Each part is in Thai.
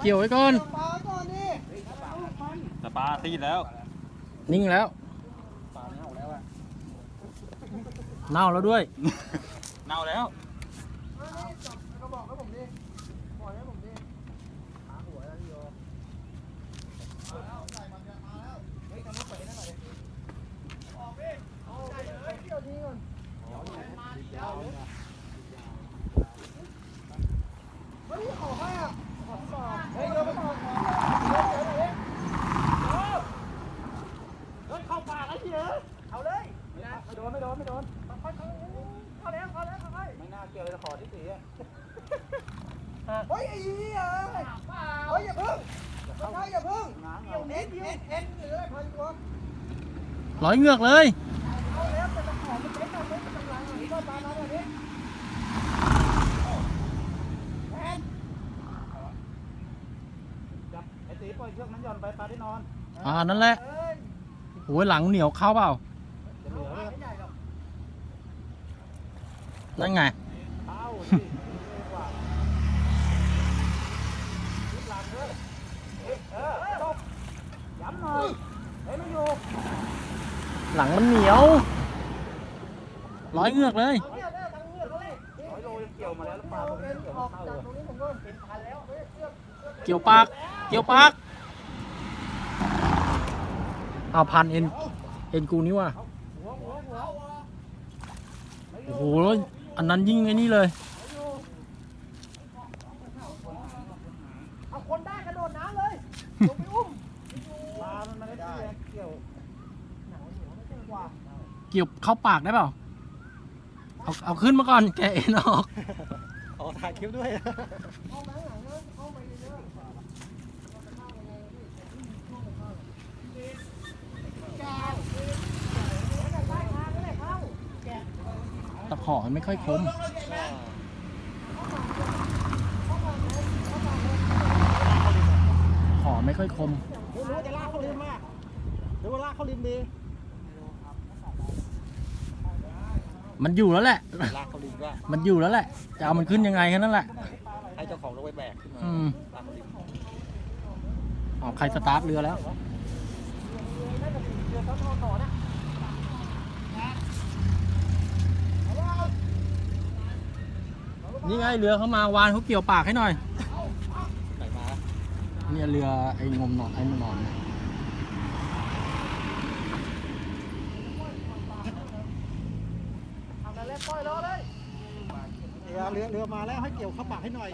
เกี่ยวไว้ก่อน ปลาก่อนนี่แต่ปลาซีดแล้วนิ่งแล้ว ปลาเน่าแล้วอะเน่าแล้วด้วย เน่าแล้ว ก็บอกให้ผมดิปล่อยให้ผมดิหาหัวแล้วพี่โยใส่มันจะมาแล้วเฮ้ยทำให้เปิดให้หน่อยดิออกพี่เอาใส่เลยเที่ยวทีก่อนเฮ้ยออกให้อะขอสอบเฮ้ยโยนไปต่อขอโยนเดี๋ยวหน่อยดิโยนเฮ้ยเข้าปากแล้วพี่เอ๋เอาเลยไม่โดนไม่โดนไม่โดนค่อยๆเข้าแล้วเข้าแล้วค่อยๆ ไม่น่าเกี่ยวเลยขอที่สีอะเฮ้ยไอ้เหี้ยเฮ้ยอย่าพึ่งไม่ใช่อย่าพึ่งเดี๋ยวเอ็นเอ็นเอ็นหรืออะไรพันตัวร้อยเงือกเลยเอาแล้วแต่ตะขอมันเล็กเอาเล็กกำลังหนีก็ตามมาแบบนี้แอนจับไอ้ตีปล่อยเชือกนั้นหย่อนไปปลาได้นอนอ่านั่นแหละเอ้ยโอ้ยหลังเหนียวเข้าเปล่าจะเหลือเลยไม่ใหญ่หรอกนั่นไง หลังมันเหนียว ร้อยเงือกเลยเกี่ยวปาก เกี่ยวปากเอาพันเอ็น เอ็นกูนี่ว่ะโอ้โห อันนั้นยิ่งไอ้นี่เลย เอาคนได้กระโดดน้ำเลยลงไปอุ้มปลามันไม่ได้เกี่ยวหนังเหนียวไม่ใช่กว่าเกี่ยวเข้าปากได้เปล่า เอาเอาขึ้นมาก่อนแกะเอ็นออก อ๋อถ่ายคลิปด้วยเข้ามาข้างหลังนะเข้าไปเยอะเราจะเข้ายังไงพี่ช่วงเข้าแก้วแล้วก็ใต้ทางนั่นแหละเข้าแกะตะขอมันไม่ค่อยคม ขอ ไม่ค่อยคมไม่รู้จะลากเข้าริมมากหรือว่าลากเข้าริมดีมันอยู่แล้วแหละ ลากเขาลิงว่ามันอยู่แล้วแหละ จะเอามันขึ้นยังไงแค่นั้นแหละ ให้เจ้าของลงไปแบกขึ้นมาอืม ลากเขาลิงอ๋อใครสตาร์ทเรือแล้วเรือต้นทอนะนี่ไงเรือเขามาวานเขาเกี่ยวปากให้หน่อยไหนมา เนี่ยเรือไอ้งมหนอนไอ้มันหนอนเนี่ยทำอะไรปล่อยรอเลยเรือเรือเรือมาแล้วให้เกี่ยวเข้าปากให้หน่อย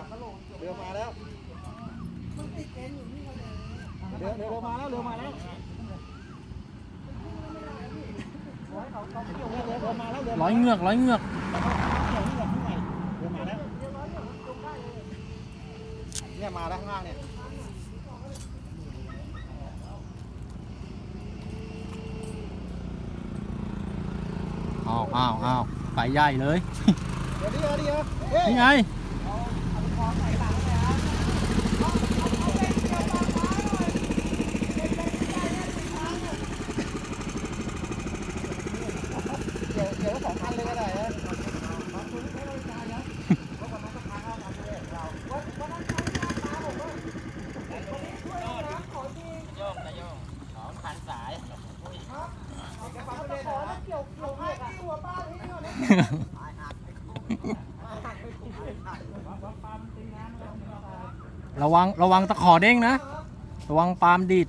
เรือมาแล้วมันติดเอ็นอยู่นี่กันเลยเรือเรือมาแล้วเรือมาแล้วร้อยเงือกร้อยเงือกเรือมาแล้วเนี่ยมาแล้วข้างล่างเนี่ย อ้าวอ้าวอ้าวไปใหญ่เลย เดี๋ยวดิเดี๋ยวดิเฮ้ย นี่ไง เดี๋ยวเดี๋ยวสองพันเลยก็ได้นะ โยกนะโยกสองพันสาย ขอแล้วเกี่ยวเกี่ยวให้ที่หัวป้าที่นี่ก่อนนะ ระวังระวังตะขอเด้งนะ ระวังปาล์มดีด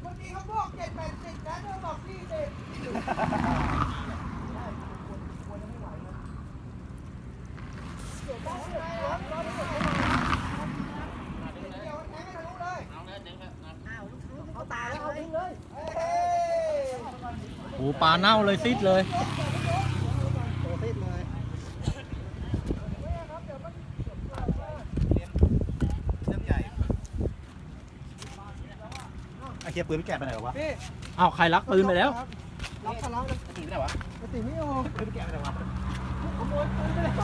เมื่อกี้เขาบอกเจ็ดแปดสิบนะเธอบอกพี่สิบเขาตายแล้วเอาดึงเลยเฮ้ย โอ้ปลาเน่าเลยซิดเลยตัวติดเลยเรื่องใหญ่ไอ้เคียปืนไม่แกะไปไหนวะพี่อ้าวใครลักปืนไปแล้วรับพลังไอ้ตีไปไหนวะกติไม่ออกปืนไม่แกะไปไหนวะขโมยปืนไปแล้ว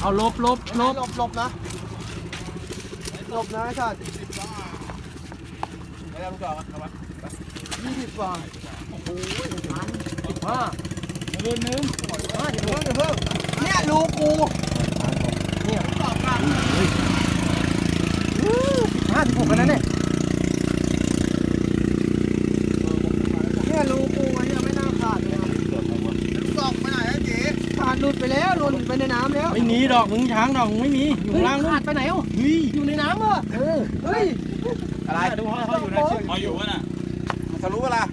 เอาลบลบลบหลบหลบนะหลบนะชาติไม่ได้ลูกดอกครับ ยี่สิบกว่าโอ้โหพันสิบห้าเงินนึงห้าเดี๋ยวเพิ่มเดี๋ยวเพิ่มเนี่ยลูกกูเนี่ยตอบกลับห้าสิบหกกันนะเนี่ยเนี่ยลูกกูอันเนี้ยไม่น่าขาดเลยนะตอกไปไหนอะเจ๊ขาดหลุดไปแล้วหลุดไปในน้ำแล้วไม่มีดอกมึงช้างดอกมึงไม่มีอยู่างล่างนู่นขาดไปไหนอะเฮ้ยอยู่ในน้ำเหรอเอเฮ้ยอะไรดูเขาเขาอยู่ในเชือกพออยู่วะน่ะ มันทะลุเวลา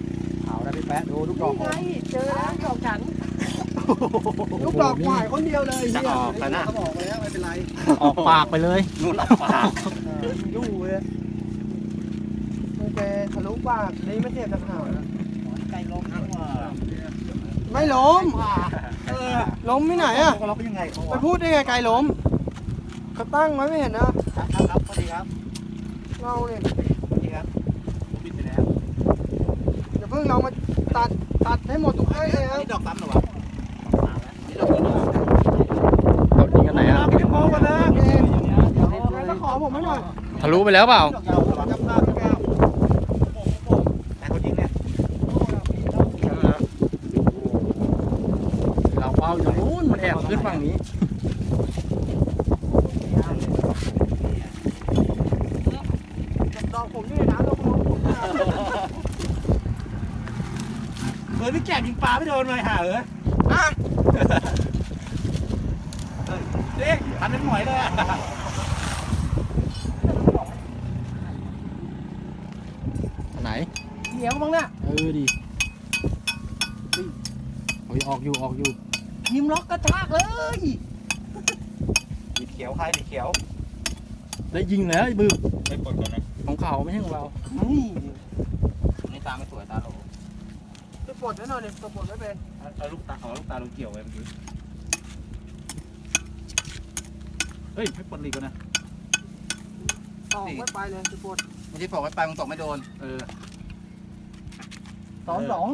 เอาได้ไปแปะดูลูกดอกนี่ไงเจอแล้วดอกฉันลูกดอกหวายคนเดียวเลยจะออกไปนะ เขาบอกไปแล้วไม่เป็นไรออกปากไปเลยนู่นออกปากยู่เลยโอเคทะลุปากนี่ไม่เจ็บจะขนาดนะไก่ลงทั้งว่าไม่ล้มเออล้มที่ไหนอะเราเป็นยังไงเขาไปพูดได้ไงไกลล้มเขาตั้งไว้ไม่เห็นนะ ครับครับสวัสดีครับเราเนี่ยสวัสดีครับปิดไปแล้ว อย่าเพิ่งเรามาตัดตัดให้หมดทุกเอ้ยเลยครับนี่ดอกตั้มหรอวะนี่ดอกตั้มเอายิงกันไหนอะไม่ได้มองกันนะโอเคแล้วขอผมให้หน่อยทะลุไปแล้วเปล่าดอกยาวเหรอจับตาแก้วแต่คนยิงเนี่ยเราเป้าอยู่นู้นมันแอบขึ้นฝั่งนี้ดอกผมนี่นะด อกผมเฮ้ยพี่แก่ยิงปลาไม่โดนเลยห่าเอออะเด็กพันเป็นหมอยเลยอะไหนเหนียวมั้งน่ะเออดิเฮ้ยเอาออกอยู่ออกอยู่ยิมล็อกกระชากเลยมีเขียวใครมีเขียว ได้ยิงแล้วไอ้บึกไม่ปลดก่อนนะของเขาไม่ใช่ของเรานี่นี่ตาไม่สวยตาโหล จะปลดไว้หน่อยเนี่ยจะปลดไม่เป็นเอาลูกตาเอาลูกตาลงเกี่ยวไว้เมื่อกี้เฮ้ยไม่ปลดลีกนะ ตอกไม่ไปเลยจะปลดไม่ใช่ปลดไว้ไปมึงตกไม่โดนเออ สองสอง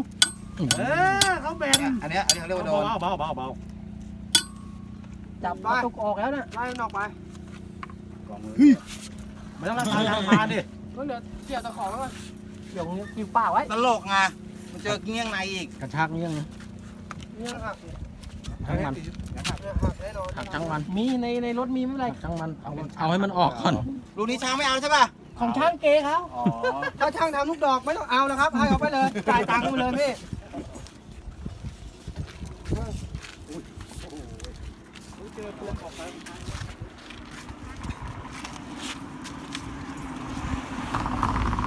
เออเขาแบนอันเนี้ยอันนี้เขาเรียกว่าโดน เบาเบาเบาจับกระตุกออกแล้วน่ะไล่มันออกไปไม่ต้องทำทางพานดิก็เหลือเกี่ยวตะขอไว้ก่อนเดี๋ยวคิวป่าไว้ตลกไงมัน เจอเงี้ยงในอีกกระชากนี่ยังเนี่ยหักช่างมันเนี่ยหักแน่นอนหักช่างมันมีในในรถมีไม่เป็นไรหักช่างมันเอาเอาให้มันออกก่อนลูกนี้ช้างไม่เอาใช่ป่ะของช่างเกเขาอ๋อถ้าช่างทำลูกดอกไม่ต้องเอาแล้วครับให้เอาไปเลยจ่ายตังค์ไปเลยพี่